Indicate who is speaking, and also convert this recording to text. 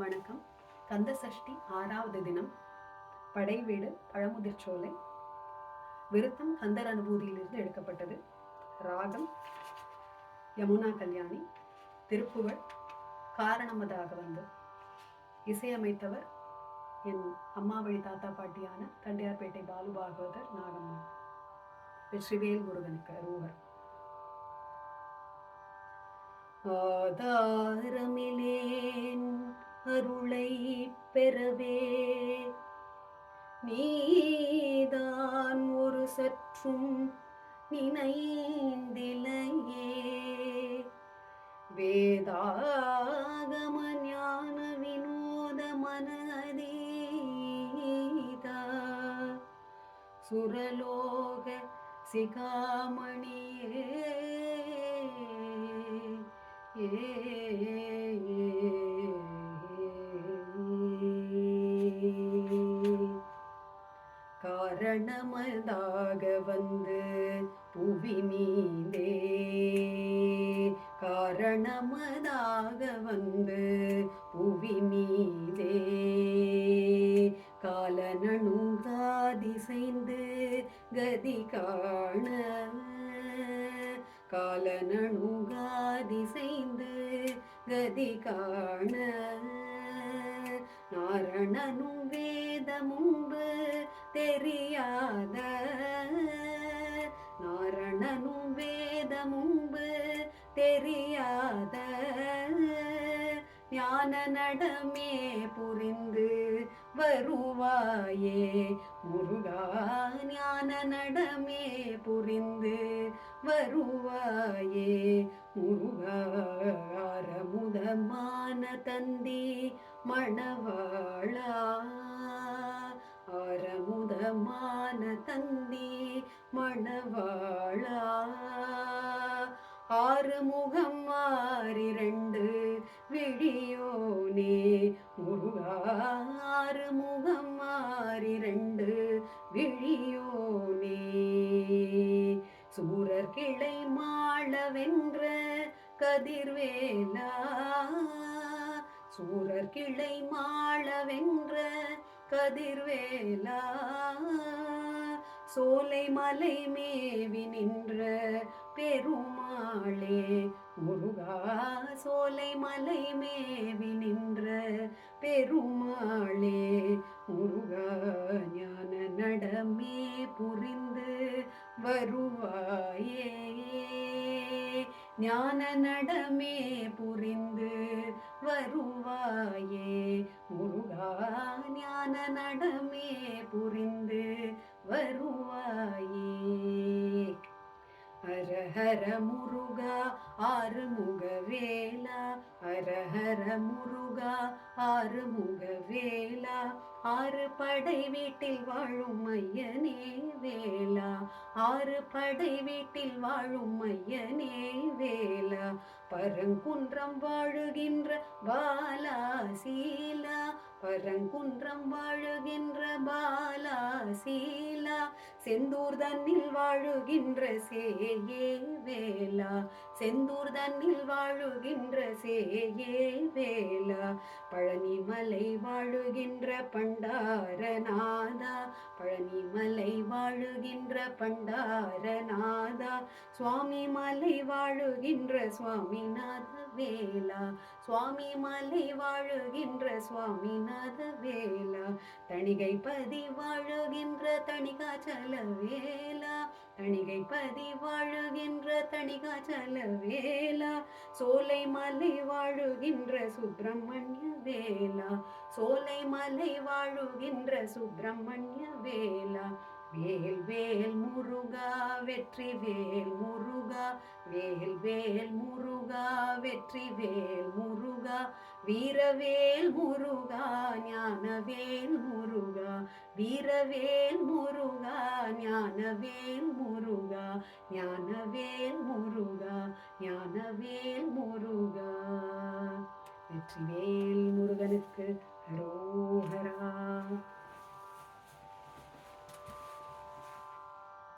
Speaker 1: வணக்கம். கந்த சஷ்டி ஆறாவது தினம். படைவீடு பழமுதிர்ச்சோலை விருத்தம் கந்தர் அனுபூதியிலிருந்து எடுக்கப்பட்டது. ராகம் யமுனா கல்யாணி திருப்புகழ் காரணமதாக வந்து. இசையமைத்தவர் என் அம்மா வழி தாத்தா பாட்டியான தண்டையார்பேட்டை பாலு பாகவதர் நாகம்மா வெற்றிவேல் முருகனுக்கு ரூவர் ஆதாரமிலே அருளை பெறவே. நீதான் ஒரு சற்றும் நினைந்திலையே. வேதாகம ஞான வினோத மனதீதா. சுரலோக சிகாமணியே. ஏ காரணமதாக வந்து புவி மீதே. காரணமதாக வந்து புவி மீதே. காலனணுகாதிசைந்து கதி காண. காலனணுகாதிசைந்து கதி காண. நாரணனும் வேத முன்பு தெரியாத நாரணனும் வேத முன்பு தெரியாத ஞான நடமே புரிந்து வருவாயே. முருகா ஞான நடமே புரிந்து வருவாயே. முருகாரமுதமான தந்தி மணவாளா. ஆரமுதமான தந்தி மணவாளா. ஆறுமுகம் ஆறிரண்டு விழியோனே முருகா. ஆறு ஆறிரண்டு விழியோனே. சூரர் கிளை மாளவென்ற கதிர்வேலா. சூரர் கிளை மாளவென்ற கதிர்வேலா. சோலை மலை மேவி நின்ற பெருமாளே முருகா சோலை மலை மேவி நின்ற பெருமாளே முருகா ஞான நடமே புரிந்து வருவாயே. ஞான நடமே புரிந்து வருவாயே முருகா ஞான நடமே புரிந்து வருவாயே. ஹரஹர முருகா ஆறுமுகவேல் வேலா ஹரஹர முருகா ஆறுமுக வேலா ஆறு படை வீட்டில் வாழும் ஐயனே வேலா ஆறு படை வீட்டில் வாழும் ஐயனே வேலா பரங்குன்றம் வாழுகின்ற பாலா சீலா பரங்குன்றம் வாழுகின்ற பாலா சீலா செந்தூர் தன்னில் வாழுகின்ற சேயே வேலா செந்தூர் தன்னில் வாழுகின்ற சேயே வேலா பழனிமலை வாழுகின்ற பண்டாரநாதா. பழனிமலை வாழுகின்ற பண்டாரநாதா. சுவாமி மலை வாழுகின்ற சுவாமிநாத வேலா சுவாமி மலை வாழுகின்ற சுவாமிநாத வேலா தணிகை பதி வாழுகின்ற தணிகாச்சல வேலா தணிகை பதி வாழுகின்ற தணிகாச்சல வேலா சோலை மலை வாழுகின்ற சுப்பிரமணிய வேலா சோலை மலை வாழுகின்ற சுப்பிரமணிய வேலா வேல் வேல் முருகா வெற்றி வேல் முருகா வேல் வேல் முருகா வெற்றி வேல் முருகா வீரவேல் முருகா ஞானவேல் முருகா வீரவேல் முருகா ஞானவேல் முருகா ஞானவேல் முருகா ஞானவேல் முருகா.